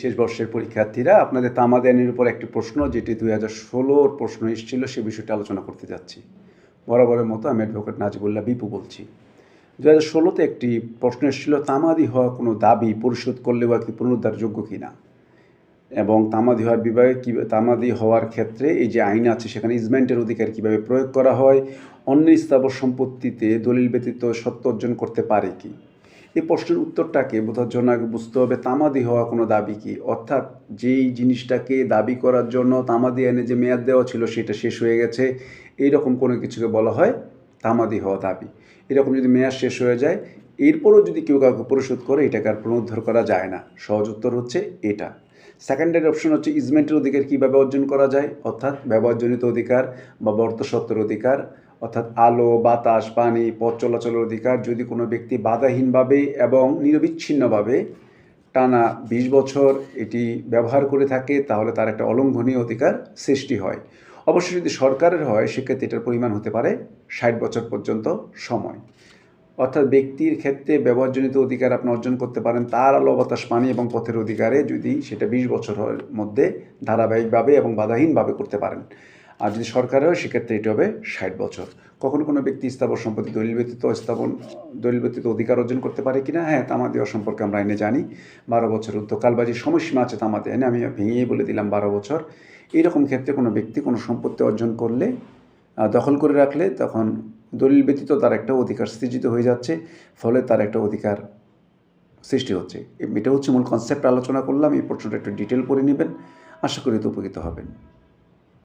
শেষ বর্ষের পরীক্ষার্থীরা, আপনাদের তামাদ উপর একটি প্রশ্ন, যেটি দুই হাজার ষোলোর প্রশ্ন এসেছিল, সে বিষয়টি আলোচনা করতে যাচ্ছি। বরাবরের মতো আমি অ্যাডভোকেট নাজিবুল্লাহ বিপু বলছি। দু হাজার ষোলোতে একটি প্রশ্ন এসেছিল, তামাদি হওয়া কোনো দাবি পরিশোধ করলে বা কি পুনরুদ্ধারযোগ্য কি না এবং তামাদি হওয়ার বিভাগে কী তামাদি হওয়ার ক্ষেত্রে এই যে আইন আছে, সেখানে ইজমেন্টের অধিকার কীভাবে প্রয়োগ করা হয়? অন্য স্থাবর সম্পত্তিতে দলিল ব্যতীত সত্য অর্জন করতে পারে কি? এই প্রশ্নের উত্তরটাকে বোঝার জন্য আগে বুঝতে হবে তামাদি হওয়া কোনো দাবি কি? অর্থাৎ যেই জিনিসটাকে দাবি করার জন্য তামাদি আইনে যে মেয়াদ দেওয়া ছিল সেটা শেষ হয়ে গেছে, এইরকম কোনো কিছুকে বলা হয় তামাদি হওয়া দাবি। এরকম যদি মেয়াদ শেষ হয়ে যায়, এরপরও যদি কেউ কাউকে পরিশোধ করে, এটাকে আর পুনরুদ্ধার করা যায় না। সহজ উত্তর হচ্ছে এটা। সেকেন্ডারি অপশন হচ্ছে ইজমেন্টের অধিকার কীভাবে অর্জন করা যায়? অর্থাৎ ব্যবহারজনিত অধিকার বা বর্তসত্ত্বের অধিকার অর্থাৎ আলো, বাতাস, পানি, পথ চলাচলের অধিকার, যদি কোনো ব্যক্তি বাধাহীনভাবে এবং নিরবিচ্ছিন্নভাবে টানা বিশ বছর এটি ব্যবহার করে থাকে, তাহলে তার একটা অলঙ্ঘনীয় অধিকার সৃষ্টি হয়। অবশ্যই যদি সরকারের হয়, সেক্ষেত্রে এটার পরিমাণ হতে পারে ষাট বছর পর্যন্ত সময়। অর্থাৎ ব্যক্তির ক্ষেত্রে ব্যবহারজনিত অধিকার আপনি অর্জন করতে পারেন, তার আলো, বাতাস, পানি এবং পথের অধিকারে যদি সেটা বিশ বছরের মধ্যে ধারাবাহিকভাবে এবং বাধাহীনভাবে করতে পারেন। আর যদি সরকারের হয় সেক্ষেত্রে এটি হবে ষাট বছর। কখনো কোনো ব্যক্তি স্থাবর সম্পত্তি দলিল ব্যতীত স্থাপন দলিল ব্যতীত অধিকার অর্জন করতে পারে কিনা? হ্যাঁ তামা দেওয়া সম্পর্কে আমরা এনে জানি। বারো বছর উত্তর কালবাজির সময়সীমা আছে তামাতে। এনে আমি ভেঙেই বলে দিলাম বারো বছর। এইরকম ক্ষেত্রে কোনো ব্যক্তি কোনো সম্পত্তি অর্জন করলে দখল করে রাখলে তখন দলিল ব্যতীত তার একটা অধিকার সৃজিত হয়ে যাচ্ছে, ফলে তার একটা অধিকার সৃষ্টি হচ্ছে। এটা হচ্ছে মূল কনসেপ্ট আলোচনা করলাম। এই প্রশ্নটা একটু ডিটেল করে নেবেন। আশা করি তো উপকৃত হবেন।